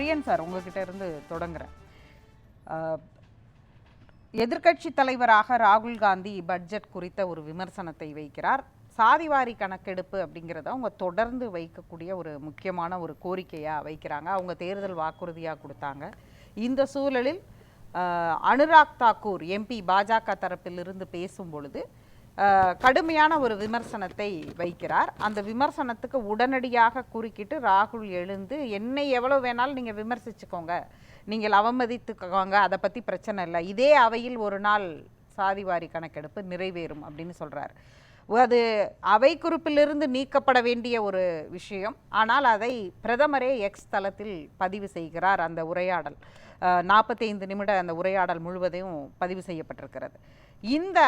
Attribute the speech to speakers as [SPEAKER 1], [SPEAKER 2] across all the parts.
[SPEAKER 1] பிரியன் sir உங்ககிட்ட இருந்து தொடங்குறேன். எதிர்க்கட்சி தலைவராக ராகுல் காந்தி பட்ஜெட் குறித்த ஒரு விமர்சனத்தை வைக்கிறார். சாதிவாரி கணக்கெடுப்பு அப்படிங்கிறத அவங்க தொடர்ந்து வைக்கக்கூடிய ஒரு முக்கியமான ஒரு கோரிக்கையாக வைக்கிறாங்க. அவங்க தேர்தல் வாக்குறுதியாக கொடுத்தாங்க. இந்த சூழலில் அனுராக் தாக்கூர் எம்பி பாஜக தரப்பிலிருந்து பேசும் பொழுது கடுமையான ஒரு விமர்சனத்தை வைக்கிறார். அந்த விமர்சனத்துக்கு உடனடியாக குறுக்கிட்டு ராகுல் எழுந்து என்னை எவ்வளோ வேணாலும் நீங்கள் விமர்சிச்சுக்கோங்க. நீங்கள் அவமதித்துக்கோங்க. அதை பற்றி பிரச்சனை இல்லை. இதே அவையில் ஒரு நாள் சாதிவாரி கணக்கெடுப்பு நிறைவேறும் அப்படின்னு சொல்கிறார் அது அவை குறிப்பிலிருந்து நீக்கப்பட வேண்டிய ஒரு விஷயம். ஆனால் அதை பிரதமரே எக்ஸ் தளத்தில் பதிவு செய்கிறார் அந்த உரையாடல். நாற்பத்தைந்து நிமிட அந்த உரையாடல் முழுவதையும் பதிவு செய்யப்பட்டிருக்கிறது. இந்த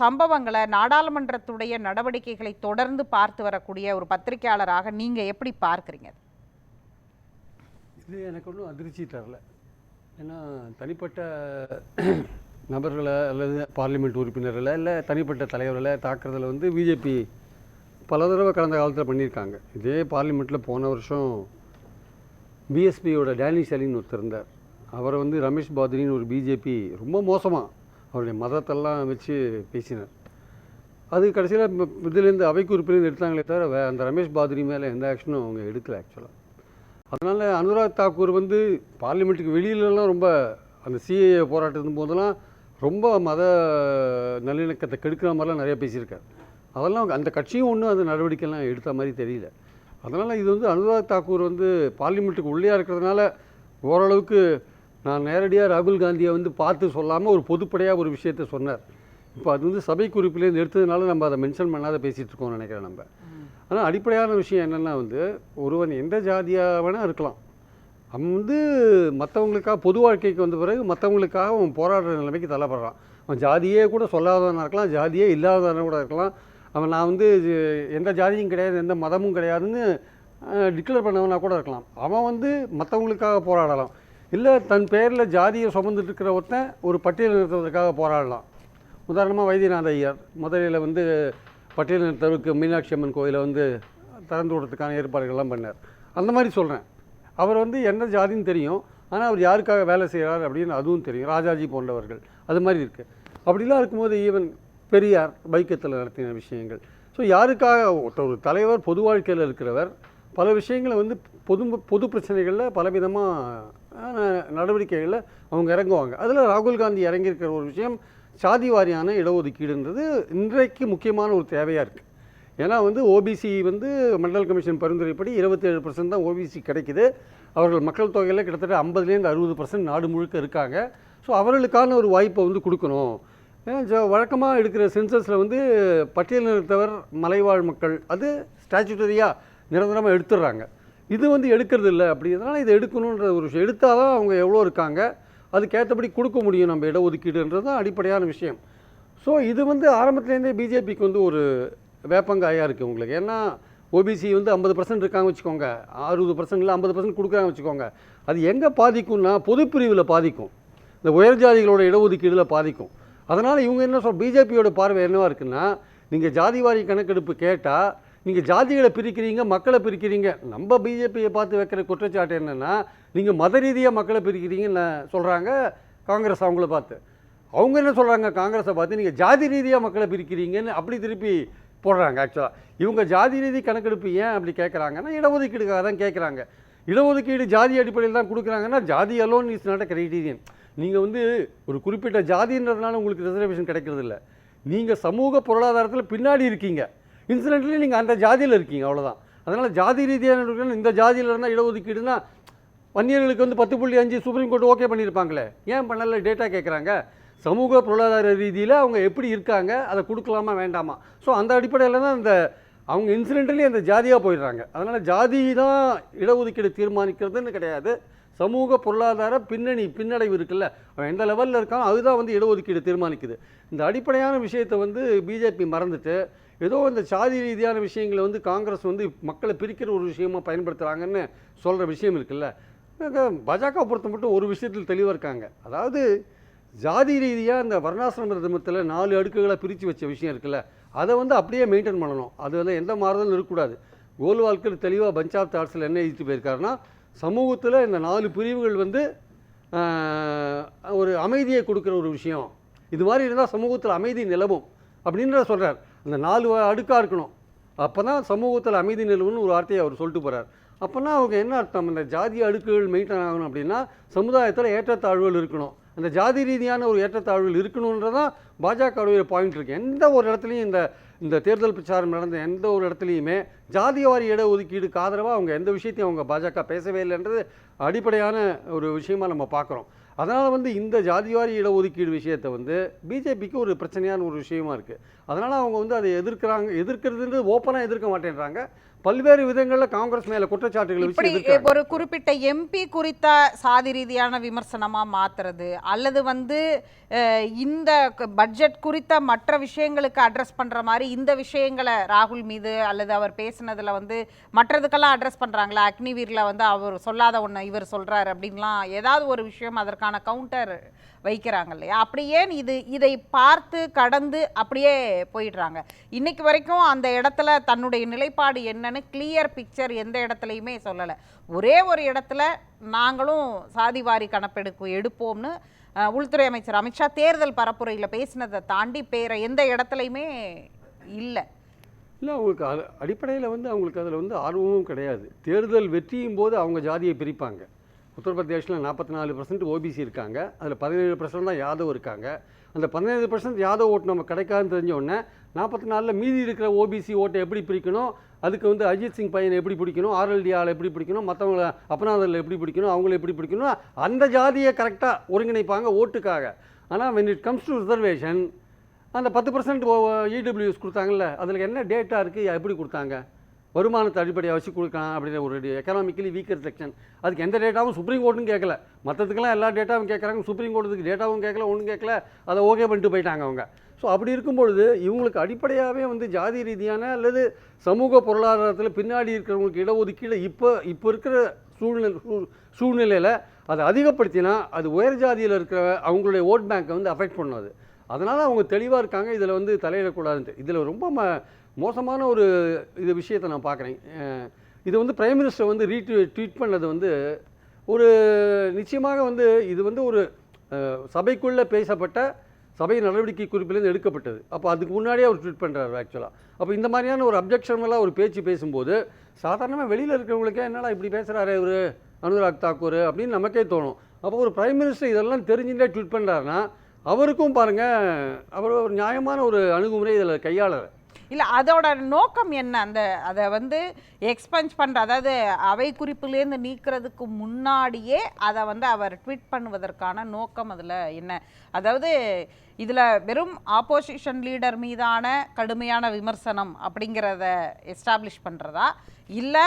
[SPEAKER 1] சம்பவங்களை நாடாளுமன்றத்துடைய நடவடிக்கைகளை தொடர்ந்து பார்த்து வரக்கூடிய ஒரு பத்திரிகையாளராக நீங்கள் எப்படி பார்க்குறீங்க?
[SPEAKER 2] இது எனக்கு ஒன்றும் அதிர்ச்சி தரல. ஏன்னா தனிப்பட்ட நபர்களை அல்லது பார்லிமெண்ட் உறுப்பினர்களை இல்லை தனிப்பட்ட தலைவர்களை தாக்குறதுல வந்து பிஜேபி பல தடவை கடந்த காலத்தில் பண்ணியிருக்காங்க. இதே பார்லிமெண்ட்டில் போன வருஷம் பிஎஸ்பியோட டேனி சலின்னு ஒருத்தர் இருந்தார். அவரை வந்து ரமேஷ் பாத்ரின்னு ஒரு பிஜேபி ரொம்ப மோசமாக அவருடைய மதத்தெல்லாம் வச்சு பேசினார். அது கடைசியில் இதுலேருந்து அவைக்கு உறுப்பினர் எடுத்தாங்களே தவிர வே- அந்த ரமேஷ் பாத்ரி மேலே எந்த ஆக்ஷனும் அவங்க எடுக்கல ஆக்சுவலாக அதனால் அனுராக் தாக்கூர் வந்து பார்லிமெண்ட்டுக்கு வெளியிலலாம் ரொம்ப அந்த சிஏஏ போராட்டத்தின் போதெல்லாம் ரொம்ப மத நல்லிணக்கத்தை கெடுக்கிற மாதிரிலாம் நிறைய பேசியிருக்காரு. அதெல்லாம் அந்த கட்சியும் ஒன்றும் அந்த நடவடிக்கைலாம் எடுத்த மாதிரி தெரியல. அதனால் இது வந்து அனுராக் தாக்கூர் வந்து பார்லிமெண்ட்டுக்கு உள்ளே இருக்கிறதுனால ஓரளவுக்கு நான் நேரடியாக ராகுல் காந்தியை வந்து பார்த்து சொல்லாமல் ஒரு பொதுப்படையாக ஒரு விஷயத்த சொன்னார். இப்போ அது வந்து சபை குறிப்பிலேருந்து எடுத்ததுனால நம்ம அதை மென்ஷன் பண்ணாத பேசிகிட்டு இருக்கோம்னு நினைக்கிறேன் நம்ம. ஆனால் அடிப்படையான விஷயம் என்னென்னா வந்து ஒருவன் எந்த ஜாதியாக வேணால் இருக்கலாம். அவன் வந்து மற்றவங்களுக்காக பொது வாழ்க்கைக்கு வந்த பிறகு மற்றவங்களுக்காக அவன் போராடுற நிலைமைக்கு தள்ளப்படுறான். அவன் ஜாதியே கூட சொல்லாதவனாக இருக்கலாம் ஜாதியே இல்லாதவனாக கூட இருக்கலாம். அவன் நான் வந்து எந்த ஜாதியும் கிடையாது எந்த மதமும் கிடையாதுன்னு டிக்ளேர் பண்ணவனா கூட இருக்கலாம். அவன் வந்து மற்றவங்களுக்காக போராடலாம். இல்லை தன் பேரில் ஜாதியை சுமந்துட்டு இருக்கிற ஒருத்தன் ஒரு பட்டியல் நிறுத்துவதற்காக போராடலாம். உதாரணமாக வைத்தியநாத ஐயர் முதலில் வந்து பட்டியல் நிறுத்தவுக்கு மீனாட்சி அம்மன் கோயிலை வந்து திறந்து விடுறதுக்கான ஏற்பாடுகள்லாம் பண்ணார். அந்த மாதிரி சொல்கிறேன் அவர் வந்து என்ன ஜாதின்னு தெரியும் ஆனால் அவர் யாருக்காக வேலை செய்கிறார் அப்படின்னு அதுவும் தெரியும். ராஜாஜி போன்றவர்கள். அது மாதிரி இருக்குது அப்படிலாம் இருக்கும்போது ஈவன் பெரியார் பைக்கத்தில் நடத்தின விஷயங்கள். ஸோ யாருக்காக ஒரு தலைவர் பொது வாழ்க்கையில் இருக்கிறவர் பல விஷயங்களை வந்து பொது பொது பிரச்சனைகளில் பலவிதமாக நடவடிக்கைகளில் அவங்க இறங்குவாங்க. அதில் ராகுல் காந்தி இறங்கியிருக்கிற ஒரு விஷயம் சாதி வாரியான இடஒதுக்கீடுன்றது இன்றைக்கு முக்கியமான ஒரு தேவையாக இருக்குது ஏன்னா வந்து ஓபிசி வந்து மண்டல் கமிஷன் பரிந்துரைப்படி இருபத்தேழு பர்சன்ட் தான் ஓபிசி கிடைக்குது. அவர்கள் மக்கள் தொகையில் கிட்டத்தட்ட ஐம்பதுலேருந்து அறுபது பர்சன்ட் நாடு முழுக்க இருக்காங்க. ஸோ அவர்களுக்கான ஒரு வாய்ப்பை வந்து கொடுக்கணும். வழக்கமாக எடுக்கிற சென்சஸில் வந்து பட்டியலினத்தவர் மலைவாழ் மக்கள் அது ஸ்டாச்சுட்டரியாக நிரந்தரமாக எடுத்துடுறாங்க. இது வந்து எடுக்கிறது இல்லை அப்படிங்கிறதுனால இதை எடுக்கணுன்ற ஒரு விஷயம். எடுத்தால் தான் அவங்க எவ்வளோ இருக்காங்க. அதுக்கேற்றபடி கொடுக்க முடியும் நம்ம இடஒதுக்கீடுன்றது தான் அடிப்படையான விஷயம். ஸோ இது வந்து ஆரம்பத்துலேருந்தே பிஜேபிக்கு வந்து ஒரு வேப்பங்காயாக இருக்குது உங்களுக்கு. ஏன்னா ஓபிசி வந்து ஐம்பது பர்சன்ட் இருக்காங்க வச்சுக்கோங்க. அறுபது பர்சன்ட் இல்லை ஐம்பது பர்சன்ட் கொடுக்குறாங்க வச்சுக்கோங்க. அது எங்கே பாதிக்கும்னா பொதுப்பிரிவில் பாதிக்கும். இந்த உயர் ஜாதிகளோட இடஒதுக்கீடில் பாதிக்கும். அதனால் இவங்க என்ன சொல் பிஜேபியோட பார்வை என்னவாக இருக்குன்னா நீங்கள் ஜாதிவாரி கணக்கெடுப்பு கேட்டால் நீங்கள் ஜாதிகளை பிரிக்கிறீங்க மக்களை பிரிக்கிறீங்க. நம்ம பிஜேபியை பார்த்து வைக்கிற குற்றச்சாட்டு என்னென்னா நீங்கள் மத ரீதியாக மக்களை பிரிக்கிறீங்கன்னு சொல்கிறாங்க காங்கிரஸ் அவங்கள பார்த்து. அவங்க என்ன சொல்கிறாங்க காங்கிரஸை பார்த்து நீங்கள் ஜாதி ரீதியாக மக்களை பிரிக்கிறீங்கன்னு அப்படி திருப்பி போடுறாங்க ஆக்சுவலாக இவங்க ஜாதி ரீதி கணக்கெடுப்பு ஏன் அப்படி கேட்குறாங்கன்னா இடஒதுக்கீடுக்காக தான் கேட்குறாங்க இடஒதுக்கீடு ஜாதி அடிப்படையில் தான் கொடுக்குறாங்கன்னா jati alone is not a criterion நீங்கள் வந்து ஒரு குறிப்பிட்ட ஜாதின்றதுனால உங்களுக்கு ரிசர்வேஷன் கிடைக்கிறது இல்லை நீங்கள் சமூக பொருளாதாரத்தில் பின்னாடி இருக்கீங்க. இன்சிடென்ட்லி நீங்கள் அந்த ஜாதியில் இருக்கீங்க அவ்வளோதான் அதனால் ஜாதி ரீதியான இந்த ஜாதியில் இருந்தால் இடஒதுக்கீடுனா வன்னியர்களுக்கு வந்து பத்து புள்ளி அஞ்சு சுப்ரீம் கோர்ட் ஓகே பண்ணியிருப்பாங்களே ஏன் பண்ணல? டேட்டா கேட்குறாங்க சமூக பொருளாதார ரீதியில் அவங்க எப்படி இருக்காங்க? அதை கொடுக்கலாமா வேண்டாமா? ஸோ அந்த அடிப்படையில் தான் அந்த அவங்க இன்சிடென்ட்லி அந்த ஜாதியாக போயிடுறாங்க. அதனால் ஜாதி தான் இடஒதுக்கீடு தீர்மானிக்கிறதுன்னு கிடையாது. சமூக பொருளாதார பின்னணி பின்னடைவு இருக்குல்ல? அவன் எந்த லெவலில் இருக்கான் அதுதான் வந்து இடஒதுக்கீடு தீர்மானிக்குது. இந்த அடிப்படையான விஷயத்தை வந்து பிஜேபி மறந்துட்டு ஏதோ இந்த சாதி ரீதியான விஷயங்களை வந்து காங்கிரஸ் வந்து மக்களை பிரிக்கிற ஒரு விஷயமா பயன்படுத்துகிறாங்கன்னு சொல்கிற விஷயம் இருக்குல்ல? பாஜக பொறுத்த மட்டும் ஒரு விஷயத்தில் தெளிவாக இருக்காங்க. அதாவது ஜாதி ரீதியாக இந்த வர்ணாசிரம தர்மத்தில் நாலு அடுக்குகளை பிரித்து வச்ச விஷயம் இருக்குல்ல? அதை வந்து அப்படியே மெயின்டைன் பண்ணணும். அது வந்து எந்த மாறுதலும் இருக்கக்கூடாது. கோல்வால்கர் தெளிவாக பஞ்சாப் தாட்ஸில் என்ன எழுதிட்டு போயிருக்காருன்னா சமூகத்தில் இந்த நாலு பிரிவுகள் வந்து ஒரு அமைதியை கொடுக்குற ஒரு விஷயம். இது மாதிரி இருந்தால் சமூகத்தில் அமைதி நிலவும் அப்படின்றத சொல்கிறார் அந்த நாலு அடுக்காக இருக்கணும். அப்போ தான் சமூகத்தில் அமைதி நிலவுன்னு ஒரு வார்த்தையை அவர் சொல்லிட்டு போகிறார் அப்போனா அவங்க என்ன அர்த்தம்? இந்த ஜாதி அடுக்குகள் மெயின்டைன் ஆகணும் அப்படின்னா சமுதாயத்தில் ஏற்றத்தாழ்வுகள் இருக்கணும். அந்த ஜாதி ரீதியான ஒரு ஏற்றத்தாழ்வுகள் இருக்கணுன்றதான் பாஜகவுடைய பாயிண்ட் இருக்குது எந்த ஒரு இடத்துலையும் இந்த இந்த தேர்தல் பிரச்சாரம் நடந்த எந்த ஒரு இடத்துலையுமே ஜாதிவாரி இட ஒதுக்கீடுக்கு ஆதரவாக அவங்க எந்த விஷயத்தையும் அவங்க பாஜக பேசவே இல்லைன்றது அடிப்படையான ஒரு விஷயமா நம்ம பார்க்குறோம் அதனால் வந்து இந்த ஜாதிவாரி இடஒதுக்கீடு விஷயத்தை வந்து பிஜேபிக்கு ஒரு பிரச்சனையான ஒரு விஷயமா இருக்குது அதனால் அவங்க வந்து அதை எதிர்க்கிறாங்க எதிர்க்கிறதுன்றது ஓப்பனாக எதிர்க்க மாட்டேன்றாங்க. பல்வேறு விதங்களில் காங்கிரஸ் மேலே குற்றச்சாட்டுகளை
[SPEAKER 1] இப்படி ஒரு குறிப்பிட்ட எம்பி குறித்த சாதி ரீதியான விமர்சனமா மாத்துறது அல்லது வந்து இந்த பட்ஜெட் குறித்த மற்ற விஷயங்களுக்கு அட்ரஸ் பண்ற மாதிரி இந்த விஷயங்களை ராகுல் மீது அல்லது அவர் பேசுனதுல வந்து மற்றதுக்கெல்லாம் அட்ரஸ் பண்றாங்களா? அக்னிவீர்ல வந்து அவர் சொல்லாத ஒண்ணு இவர் சொல்றாரு அப்படின்லாம் ஏதாவது ஒரு விஷயம் அதற்கான கவுண்டர் வைக்கிறாங்க இல்லையா? அப்படி ஏன் இது இதை பார்த்து கடந்து அப்படியே போயிடுறாங்க? இன்னைக்கு வரைக்கும் அந்த இடத்துல தன்னுடைய நிலைப்பாடு என்னன்னு கிளியர் பிக்சர் எந்த இடத்துலையுமே சொல்லலை. ஒரே ஒரு இடத்துல நாங்களும் சாதிவாரி கணப்பெடுப்பு எடுப்போம்னு உள்துறை அமைச்சர் அமித்ஷா தேர்தல் பரப்புரையில் பேசினதை தாண்டி பேர எந்த இடத்துலையுமே இல்லை.
[SPEAKER 2] இல்லை அவங்களுக்கு அது அடிப்படையில் வந்து அவங்களுக்கு அதில் வந்து ஆர்வமும் கிடையாது. தேர்தல் வெற்றியும் போது அவங்க ஜாதியை பிரிப்பாங்க. உத்தரப்பிரதேசில் நாற்பத்தி நாலு பர்சன்ட் ஓபிசி இருக்காங்க. அதில் பதினேழு பர்சன்ட் தான் யாதவ் இருக்காங்க. அந்த பதினேழு பர்சன்ட் யாதவ் ஓட்டு நம்ம கிடைக்காதுன்னு தெரிஞ்ச உடனே நாற்பத்தி நாலில் மீதி இருக்கிற ஓபிசி ஓட்டை எப்படி பிரிக்கணும்? அதுக்கு வந்து அஜித் சிங் பையனை எப்படி பிடிக்கணும்? ஆர்எல்டி ஆளை எப்படி பிடிக்கணும்? மற்றவங்கள அப்பனாதரில் எப்படி பிடிக்கணும்? அவங்கள எப்படி பிடிக்கணும் அந்த ஜாதியை கரெக்டாக ஒருங்கிணைப்பாங்க ஓட்டுக்காக. ஆனால் when it comes to reservation அந்த பத்து பர்சன்ட் இடபிள்யூஎஸ் கொடுத்தாங்கல்ல அதில் என்ன டேட்டா இருக்குது எப்படி கொடுத்தாங்க? வருமானத்தை அடிப்படையாக வச்சு கொடுக்கலாம் அப்படின்ற ஒரு எக்கனாமிக்கலி வீக்கர் செக்ஷன் அதுக்கு எந்த டேட்டாவும் சுப்ரீம் கோர்ட்டும் கேட்கல. மற்றதுக்கெல்லாம் எல்லா டேட்டாவும் கேட்குறாங்க. சுப்ரீம் கோர்ட்டுக்கு டேட்டாவும் கேட்கல ஒன்றும் கேட்கல. அதை ஓகே பண்ணிட்டு போயிட்டாங்க அவங்க. ஸோ அப்படி இருக்கும்பொழுது இவங்களுக்கு அடிப்படையாகவே வந்து ஜாதி ரீதியான அல்லது சமூக பொருளாதாரத்தில் பின்னாடி இருக்கிறவங்களுக்கு இடஒதுக்கீடு இப்போ இப்போ இருக்கிற சூழ்நிலை சூ- சூழ்நிலையில் அதை அதிகப்படுத்தினா அது உயர் ஜாதியில் இருக்கிற அவங்களுடைய ஓட் பேங்க்கை வந்து அஃபெக்ட் பண்ணாது அதனால் அவங்க தெளிவாக இருக்காங்க. இதில் வந்து தலையிடக்கூடாதுன்ட்டு. இதில் ரொம்ப ம மோசமான ஒரு இது விஷயத்தை நான் பார்க்குறேன். இது வந்து பிரைம் மினிஸ்டர் வந்து ரீட் ட்வீட் பண்ணது வந்து ஒரு நிச்சயமாக வந்து இது வந்து ஒரு சபைக்குள்ளே பேசப்பட்ட சபை நடவடிக்கை குறிப்பிலேருந்து எடுக்கப்பட்டது. அப்போ அதுக்கு முன்னாடியே அவர் ட்வீட் பண்ணுறாரு ஆக்சுவலாக அப்போ இந்த மாதிரியான ஒரு அப்ஜெக்ஷன் எல்லாம் ஒரு பேச்சு பேசும்போது சாதாரணமாக வெளியில் இருக்கிறவங்களுக்கே என்னடா இப்படி பேசுகிறாரு இவர்? அனுராக் தாக்கூர் அப்படின்னு நமக்கே தோணும். அப்போ ஒரு பிரைம் மினிஸ்டர் இதெல்லாம் தெரிஞ்சுட்டே ட்வீட் பண்ணுறாருன்னா அவருக்கும் பாருங்கள் அவர் ஒரு நியாயமான ஒரு அணுகுமுறை இதில் கையாளர்
[SPEAKER 1] இல்லை அதோட நோக்கம் என்ன? அந்த அதை வந்து எக்ஸ்பஞ்ச் பண்ணுற அதாவது அவை குறிப்புலேருந்து நீக்கிறதுக்கு முன்னாடியே அதை வந்து அவர் ட்வீட் பண்ணுவதற்கான நோக்கம் அதில் என்ன? அதாவது இதில் வெறும் ஆப்போசிஷன் லீடர் மீதான கடுமையான விமர்சனம் அப்படிங்கிறத எஸ்டாப்ளிஷ் பண்ணுறதா இல்லை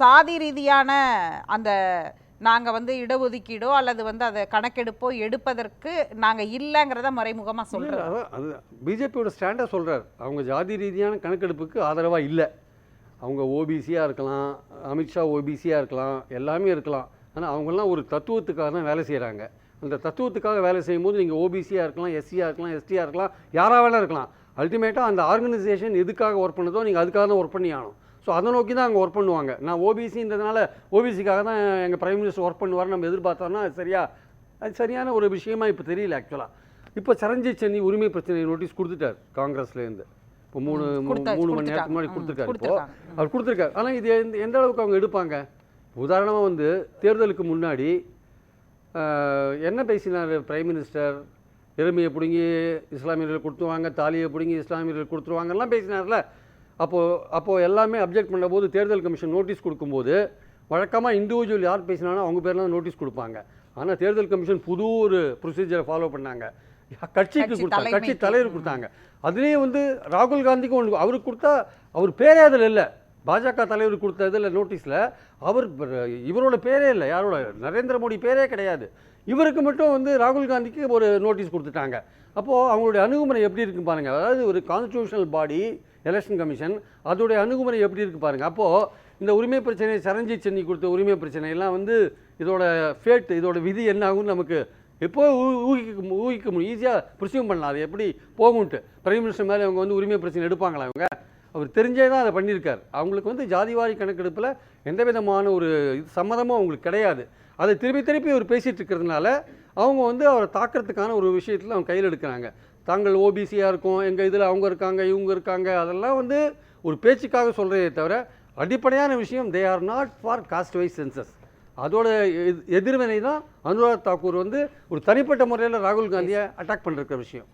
[SPEAKER 1] சாதி ரீதியான அந்த நாங்கள் வந்து இடஒதுக்கீடோ அல்லது வந்து அதை கணக்கெடுப்போ எடுப்பதற்கு நாங்கள் இல்லைங்கிறத மறைமுகமாக சொல்கிறோம்
[SPEAKER 2] அது பிஜேபியோட ஸ்டாண்டை சொல்கிறார் அவங்க ஜாதி ரீதியான கணக்கெடுப்புக்கு ஆதரவாக இல்லை. அவங்க ஓபிசியாக இருக்கலாம் அமித்ஷா ஓபிசியாக இருக்கலாம் எல்லாமே இருக்கலாம். ஆனால் அவங்கெல்லாம் ஒரு தத்துவத்துக்காக தான் வேலை செய்கிறாங்க அந்த தத்துவத்துக்காக வேலை செய்யும்போது நீங்கள் ஓபிசியாக இருக்கலாம் எஸ்சியாக இருக்கலாம் எஸ்டியாக இருக்கலாம் யாராக வேணா இருக்கலாம். அல்டிமேட்டாக அந்த ஆர்கனைசேஷன் எதுக்காக ஒர்க் பண்ணுதோ நீங்கள் அதுக்காக தான் ஒர்க் பண்ணி ஆகணும். ஸோ அதை நோக்கி தான் அங்கே ஒர்க் பண்ணுவாங்க. நான் ஓபிசின்றதுனால ஓபிசிக்காக தான் எங்கள் பிரைம் மினிஸ்டர் ஒர்க் பண்ணுவார்னு நம்ம எதிர்பார்த்தோம்னா அது சரியா அது சரியான ஒரு விஷயமா இப்போ தெரியல ஆக்சுவலாக இப்போ சரண்ஜித் சென்னி உரிமை பிரச்சனை நோட்டீஸ் கொடுத்துட்டார் காங்கிரஸ்லேருந்து. இப்போ மூணு மூணு மூணு. நேரத்துக்கு முன்னாடி கொடுத்துருக்காரு. இப்போ. அவர் கொடுத்துருக்காரு. ஆனால் இது எந்த எந்த அளவுக்கு அவங்க எடுப்பாங்க? உதாரணமாக வந்து தேர்தலுக்கு முன்னாடி என்ன பேசினார் பிரைம் மினிஸ்டர் எருமையை பிடுங்கி இஸ்லாமியர்கள் கொடுத்துருவாங்க தாலியை பிடுங்கி இஸ்லாமியர்கள் கொடுத்துருவாங்கலாம் பேசினார்ல. அப்போது அப்போது எல்லாமே அப்ஜெக்ட் பண்ணும்போது தேர்தல் கமிஷன் நோட்டீஸ் கொடுக்கும்போது வழக்கமாக இண்டிவிஜுவல் யார் பேசினாலும் அவங்க பேர்லாம் நோட்டீஸ் கொடுப்பாங்க. ஆனால் தேர்தல் கமிஷன் புது ஒரு ப்ரொசீஜரை ஃபாலோ பண்ணாங்க. கட்சிக்கு
[SPEAKER 1] கட்சி
[SPEAKER 2] கொடுத்தாங்க கட்சி. தலைவர் கொடுத்தாங்க. அதுலேயே வந்து ராகுல் காந்திக்கும் ஒன்று அவருக்கு கொடுத்தா அவர் பேரே அதில் இல்லை. பாஜக தலைவர் கொடுத்த இதில் நோட்டீஸில் அவர் இவரோட பேரே இல்லை யாரோட? நரேந்திர மோடி பேரே கிடையாது. இவருக்கு மட்டும் வந்து ராகுல் காந்திக்கு ஒரு நோட்டீஸ் கொடுத்துட்டாங்க. அப்போது அவங்களுடைய அணுகுமுறை எப்படி இருக்கு பாருங்கள் அதாவது ஒரு கான்ஸ்டியூஷனல் பாடி எலெக்ஷன் கமிஷன் அதோடைய அணுகுமுறை எப்படி இருக்கு பாருங்கள் அப்போது இந்த உரிமை பிரச்சனை சரஞ்சித் சென்னி கொடுத்த உரிமை பிரச்சனையெல்லாம் வந்து இதோட ஃபேட் இதோட விதி என்ன ஆகும்னு நமக்கு எப்போ ஊ- ஊகிக்க ஊகிக்க முடியும். ஈஸியாக ப்ரிசியூம் பண்ணலாம். அது எப்படி போகும்ட்டு பிரைம் மினிஸ்டர் மேலே அவங்க வந்து உரிமை பிரச்சனை எடுப்பாங்களா அவங்க அவர் தெரிஞ்சே தான் அதை பண்ணியிருக்கார். அவங்களுக்கு வந்து ஜாதிவாரி கணக்கெடுப்பில் எந்த விதமான ஒரு சம்மதமும் அவங்களுக்கு கிடையாது. அதை திருப்பி திருப்பி அவர் பேசிகிட்டு இருக்கிறதுனால அவங்க வந்து அவரை தாக்கிறதுக்கான ஒரு விஷயத்தில் அவங்க கையில் எடுக்கிறாங்க. தாங்கள் ஓபிசியாக இருக்கும் எங்கள் இதில் அவங்க இருக்காங்க இவங்க இருக்காங்க அதெல்லாம் வந்து ஒரு பேச்சுக்காக சொல்கிறதே தவிர அடிப்படையான விஷயம் they are not for caste wise census அதோட எதிர்- எதிர்வினை தான் அனுராக் தாக்கூர் வந்து ஒரு தனிப்பட்ட முறையில் ராகுல் காந்தியை அட்டாக் பண்ணிருக்கிற விஷயம்.